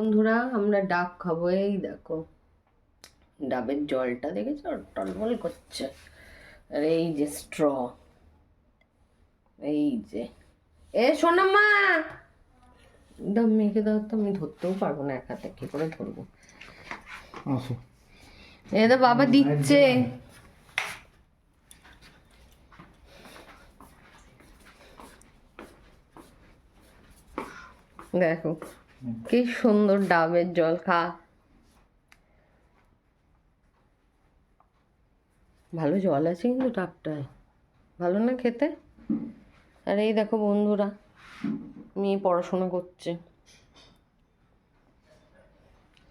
বন্ধুরা আমরা ডাব খাব এই দেখো। ডাবের জলটা দেখেছ? টলমল করছে। আর এই যে স্ট্র এই যে। এ সোনামা দাম মেখে দাও তো আমি ধরতেও পারব না এক হাতে কি করে ধরবো? এ তো বাবা দিচ্ছে। দেখো। কি সুন্দর ডাবের জল খা। ভালো জল আছে কিন্তু ডাবটায়। ভালো না খেতে? আর এই দেখো বন্ধুরা মেয়ে পড়াশোনা করছে।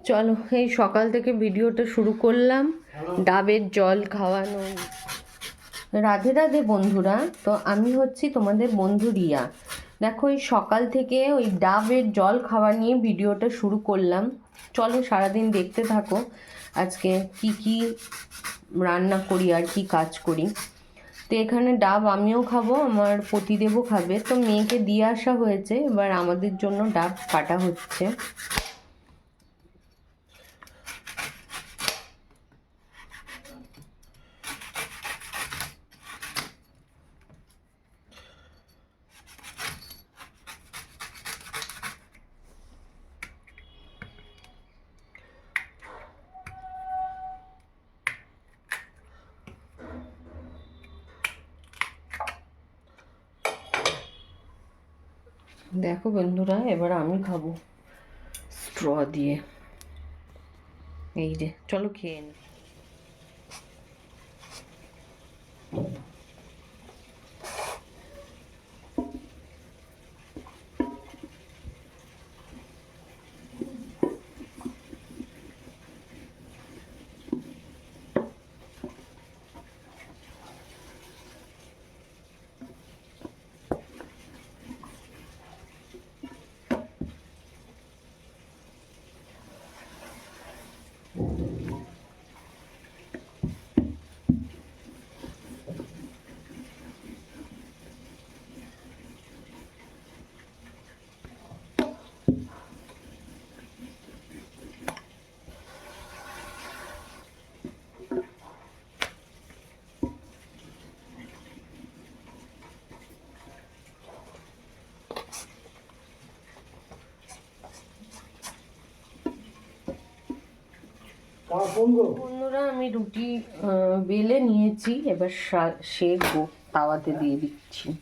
চলো এই সকাল থেকে ভিডিওটা শুরু করলাম। ডাবের জল খাওয়ানো। রাধে রাধে বন্ধুরা তো আমি হচ্ছি তোমাদের বন্ধু রিয়া। দেখো ওই সকাল থেকে ওই ডাবের জল খাওয়া নিয়ে ভিডিওটা শুরু করলাম। চলো সারাদিন দেখতে থাকো, আজকে কি কি রান্না করি আর কি কাজ করি। তো এখানে ডাব আমিও খাব, আমার পতিদেবও খাবে। তো মেয়েকে দিয়ে আসা হয়েছে, এবার আমাদের জন্য ডাব কাটা হচ্ছে। দেখো বন্ধুরা এবার আমি খাব স্ট্র দিয়ে। এই যে চলো খেয়ে নি। বন্ধুরা আমি রুটি বেলে নিয়েছি। এবার সা- সেঁকবো তাওয়াতে দিয়ে দিচ্ছি।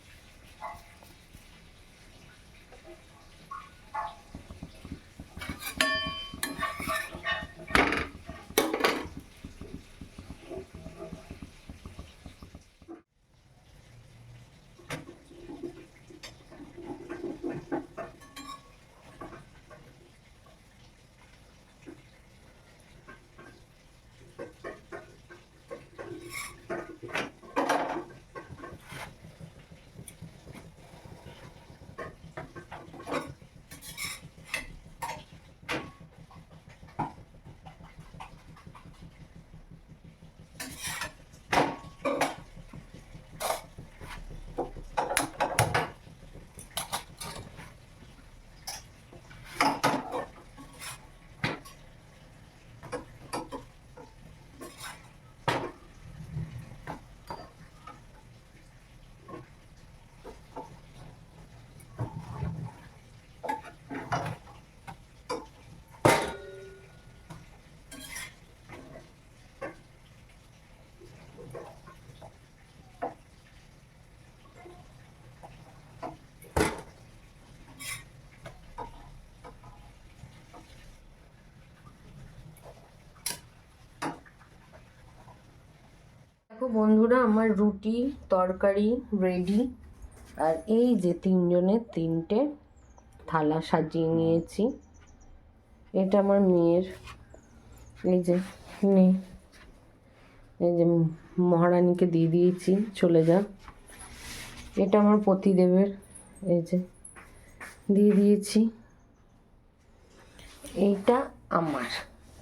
দেখো বন্ধুরা, আমার রুটি, তরকারি রেডি আর এই যে তিনজনের তিনটে থালা সাজিয়ে নিয়েছি। এটা আমার মেয়ের, এই যে নে, এই যে মহারানীকে দিয়ে দিয়েছি, চলে যা। এটা আমার পতিদেবের, এই যে দিয়ে দিয়েছি। এইটা আমার।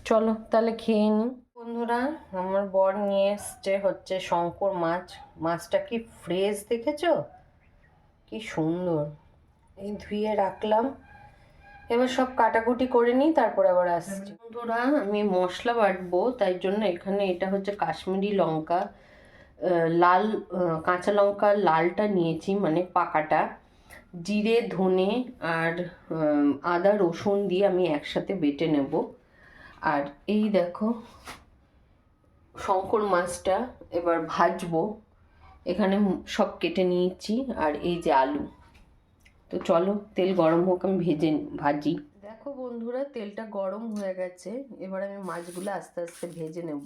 চলো তাহলে খেয়ে নিই বন্ধুরা, আমার বর নিয়ে এসছে হচ্ছে শঙ্কর মাছ। মাছটা কি ফ্রেশ দেখেছ? কি সুন্দর। এই ধুয়ে রাখলাম। এবার সব কাটাকুটি করে নিই, তারপর আবার আসছি। বন্ধুরা, আমি মশলা বাটবো, তাই জন্য এখানে এটা হচ্ছে কাশ্মীরি লঙ্কা লাল কাঁচা লঙ্কা লালটা নিয়েছি মানে পাকাটা। জিরে, ধনে আর আদা, রসুন দিয়ে আমি একসাথে বেটে নেব। আর এই দেখো শঙ্কর মাছটা এবার ভাজবো। এখানে সব কেটে নিয়েছি আর এই যে আলু। তো চলো, তেল গরম হোক, আমি ভেজে ভাজি। দেখো বন্ধুরা, তেলটা গরম হয়ে গেছে। এবার আমি মাছগুলো আস্তে আস্তে ভেজে নেব।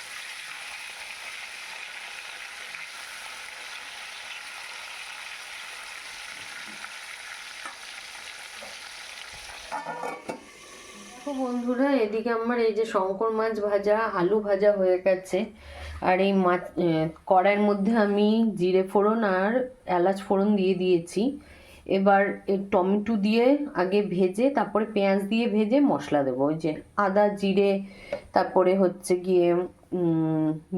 তো বন্ধুরা, এদিকে আমার এই যে শঙ্কর মাছ ভাজা, আলু ভাজা হয়ে গেছে। আর এই মাছ কড়াইয়ের মধ্যে আমি জিরে ফোড়ন আর এলাচ ফোড়ন দিয়ে দিয়েছি। এবার টমেটো দিয়ে আগে ভেজে, তারপরে পেঁয়াজ দিয়ে ভেজে মশলা দেবো। ওই যে আদা, জিরে, তারপরে হচ্ছে গিয়ে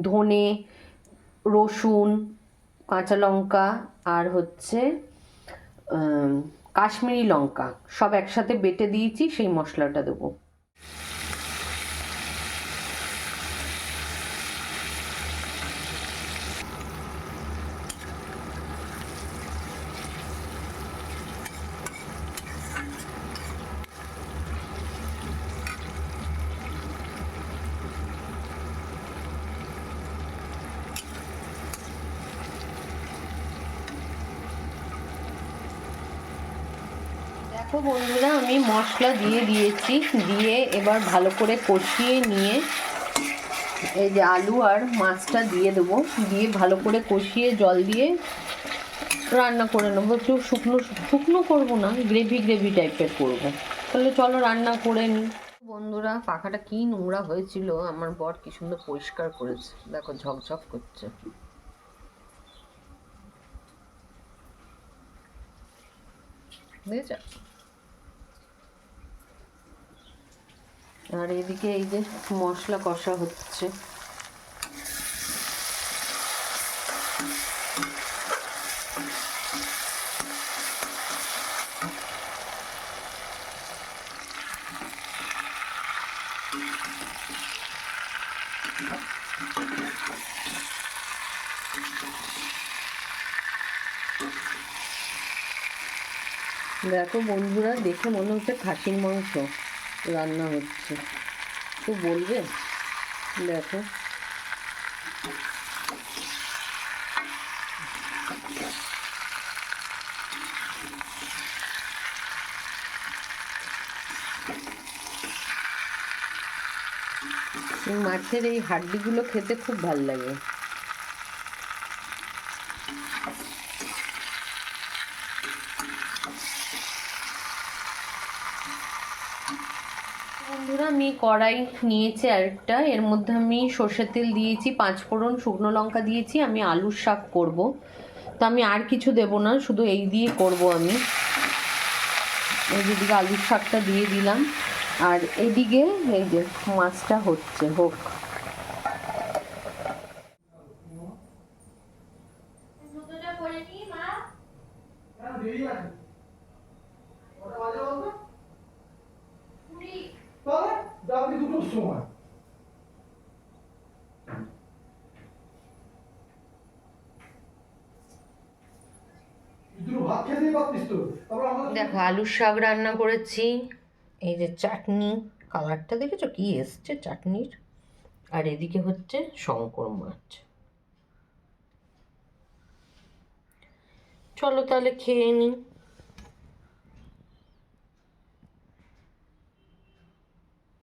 ধনে, রসুন, কাঁচা লঙ্কা আর হচ্ছে কাশ্মীরি লঙ্কা। সব একসাথে বেটে দিয়েছি, সেই মশলাটা দেবো। দেখো বন্ধুরা, আমি মশলা দিয়ে দিয়েছি, দিয়ে এবার ভালো করে কষিয়ে নিয়ে এই যে আলু আর মাছটা দিয়ে দেবো। দিয়ে ভালো করে কষিয়ে জল দিয়ে রান্না করে নেব। একটু শুকনো শুকনো করব না, গ্রেভি গ্রেভি টাইপের করব। তাহলে চলো রান্না করে নিই বন্ধুরা, পাখাটা কি নোংরা হয়েছিল, আমার বর কি সুন্দর পরিষ্কার করেছে। দেখো, ঝকঝক করছে। বুঝেছ? আর এদিকে এই যে মশলা কষা হচ্ছে। দেখো বন্ধুরা দেখে মনে হচ্ছে খাসির মাংস। রান্না হচ্ছে। তো বলবে? দেখো। মাছের এই হাড্ডিগুলো খেতে খুব ভালো লাগে বন্ধুরা আমি কড়াই নিয়েছি আরেকটা এর মধ্যে আমি সর্ষের তেল দিয়েছি পাঁচ ফোড়ন শুকনো লঙ্কা দিয়েছি আমি আলুর শাক করব। তো আমি আর কিছু দেব না শুধু এই দিয়ে করব আমি। এই যেদিকে আলুর শাকটা দিয়ে দিলাম। আর এদিকে এই যে মাছটা হচ্ছে হোক। দেরি আছে কটা বাজে বলতো তাহলে রাত্রি দুটোর সময়। দেখো, আলুর শাক রান্না করেছি, এই যে চাটনি, কালারটা দেখেছ? কি এসছে চাটনির? আর এদিকে হচ্ছে শঙ্কর মাছ। চলো তাহলে খেয়ে নিই